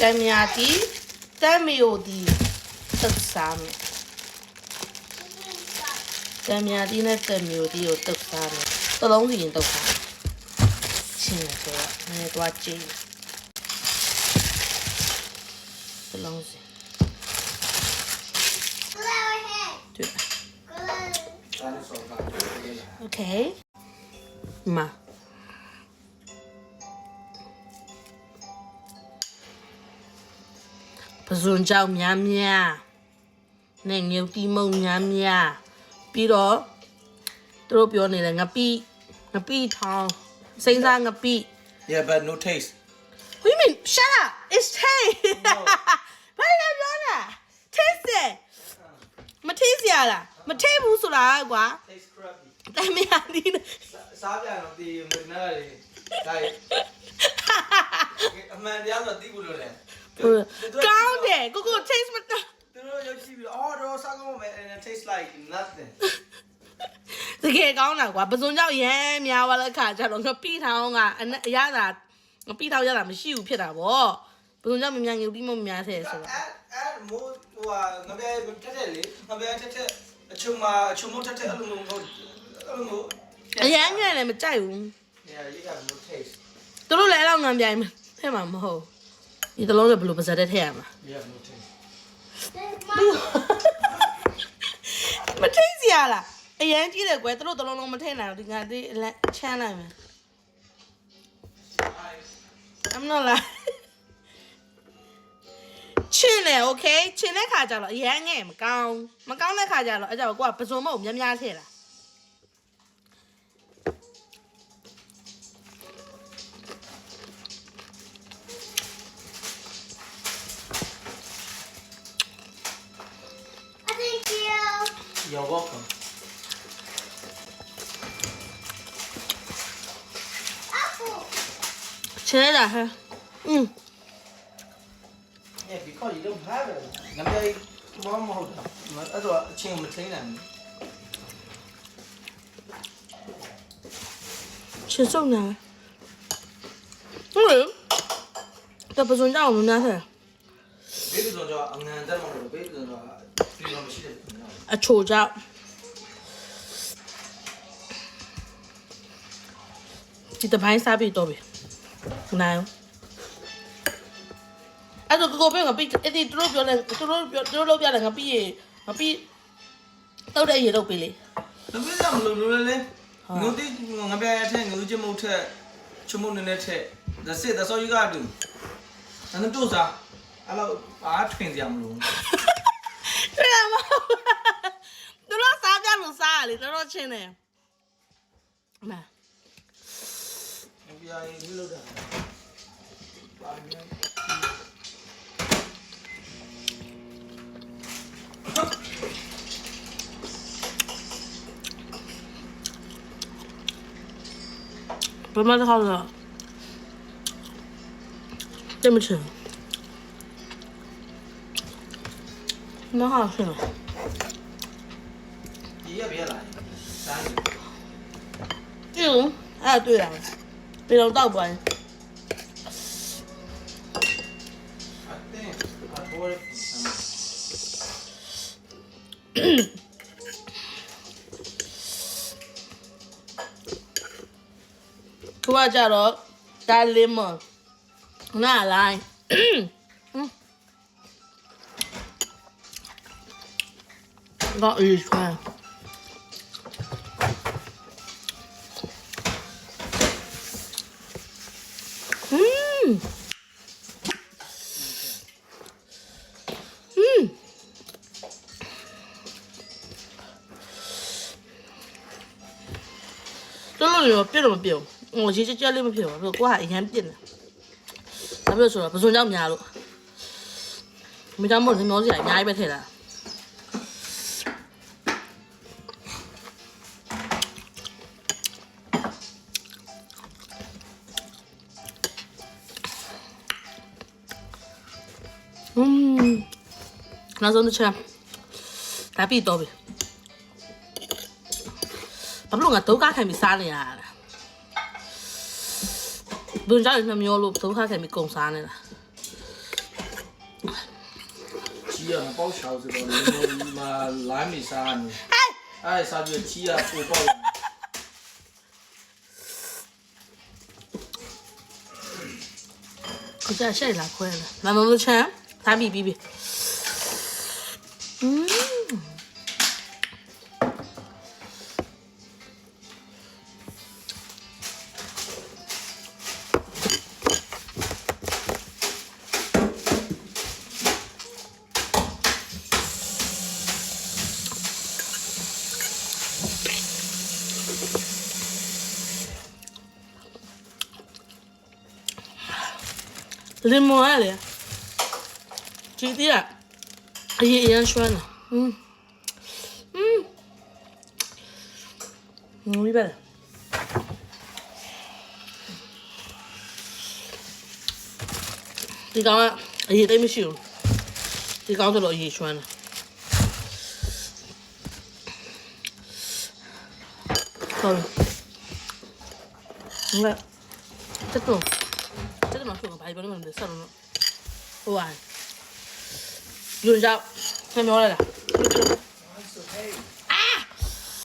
တမ်းမြာတီတမ်းမီယိုတီတုတ်စားမယ်တမ်းမြာတီနဲ့တမ်းမီယိုတီကိုတုတ်စားမယ်တစ်လုံးစီရင်တုတ်စားမယ်ချင်းရဆိုတော့နည်းနည်းတော့ကြည့်တစ်လုံးစီတွေ့ဒါနဲ့ဆောတာလေးလာ Okay ม ပဇွန်ကြောင်များများနဲ့ငြုတ်တီမုံများများပြီးတော့သူတို့ပြောနေတယ်ငပိငပိထောင်းစိမ့်စားငပိ Yeah but no taste What do you mean shut up it's taste ဘာလဲပြောတာ taste တယ်မ taste ရလားမ taste ဘူးဆိုတာကွာ taste crappy တမ်းမရသေးတယ်စားပြန်တော့ဒီမနာလေးဒါအမှန်တရားဆိုသိဘူးလို့လေ ကောင်းတယ်ကိုကို taste မတသူတို့ရုပ်ရှိပြီးအော်တော့စားကောင်းမယ် and it tastes like nothing တကယ်ကောင်းတာကွာပစုံကြောင့်ရမ်းများသွားတဲ့ခါကျတော့ငပိထောင်းကအနအရသာငပိထောင်းရတာမရှိဘူးဖြစ်တာဗောပစုံကြောင့်မများငုပ်ပြီးမများထဲဆိုတော့အဲ့အဲ့မိုးဟိုဟာငပဲတက်တက်လေငပဲတက်တက်အချုံမှာအချုံမတက်တက်အဲ့လိုမျိုးအဲ့လိုမျိုးအရမ်းငယ်လည်းမကြိုက်ဘူး Yeah you got no taste သူတို့လည်းအဲ့လောက်ငံပြိုင်ထဲမှာမဟုတ် ဒီတလုံးကဘယ်လိုပါဇက်တဲ့ထဲရမှာ you have no taste မထိတ်စီရလားအရန်ကြီးတယ်ကွယ်သူတို့တလုံးလုံးမထိတ်နိုင်ဘူးဒီငါဒီချမ်းနိုင်မယ် I'm not like ချင်းလေ okay ချင်းတဲ့ခါကျတော့အရန်ငယ်မကောင်းမကောင်းတဲ့ခါကျတော့အဲ့ကြောင့်ကိုကပစုံမဟုတ်များများထည့်လာ You're welcome Apple. ချင်းလာဟဲ့อืม Yeah because you don't have it ငပဲဘာမှမဟုတ်တာအဲ့တော့အချင်းမထိန်နိုင်ဘူးချင်းစုံနာဟုတ်လေ အချိုကြောင့်ဒီတပိုင်းစားပြီးတော့ပြီနိုင်အဲ့တော့ကိုကိုပြောငါပြီးအဲ့ဒီသူတို့ပြောတယ်သူတို့ပြောသူတို့လောက်ပြတယ်ငါပြီးရေငါပြီးတောက်တဲ့ရေလောက်ပြီလေ။ဒါပေမဲ့မလို့လို့လေငုံတိငါပြရတဲ့ငုံချမုတ်ထက်ချမုတ်နေနဲ့ထက် That's it that's all you got to do ။အဲ့တော့စားအဲ့တော့အားထွင်ကြမလို့ တွေ့ရမသူတို့စားပြလို့စားရလေတော်တော်ချင်းတယ်အမ။ငါပြရင်ဒီလိုတာ။ပါမယ်ဘယ်မှာထောက်လဲ这蛮好吃的 ။ဒီရပြလာ။စားရင် 这种哎对了这种倒不完 အတင်းအပေါ်ရ သူကကြတော့ဒါလင်းမငါလိုင်း 妈，你说。嗯。嗯。这肉肉变了吗？变？我前天叫你们变，我说过海以前变了。俺不说啦，不说咱们家了。没们家，你们怎么吃？你也别吃了。 နောက်ဆုံးတစ်ချက်ဒါပြီးတော့ပြီဘာလို့ငါဒုက္ခခံပြီးစားနေရတာဘုံကြောင့်နှမျောလို့ဒုက္ခခံပြီးကုန်စားနေတာကြီးရမပေါ့ရှောက်ဆိုတော့ဒီမှာလိုင်းမီစားနေဟဲ့အဲ့စားပြီးကြီးရပို လင်မွန်ရလေကြည့်သေးလားအရင်အရင်ရွှမ်းတာอืมอืมငွေပဲဒီကောင်ကအရေးသိမ်းမရှိဘူးဒီကောင်ဆိုတော့အရေးရွှမ်းတာဟုတ်ငါတက်တော့ Nó thường bay vào cái vùng?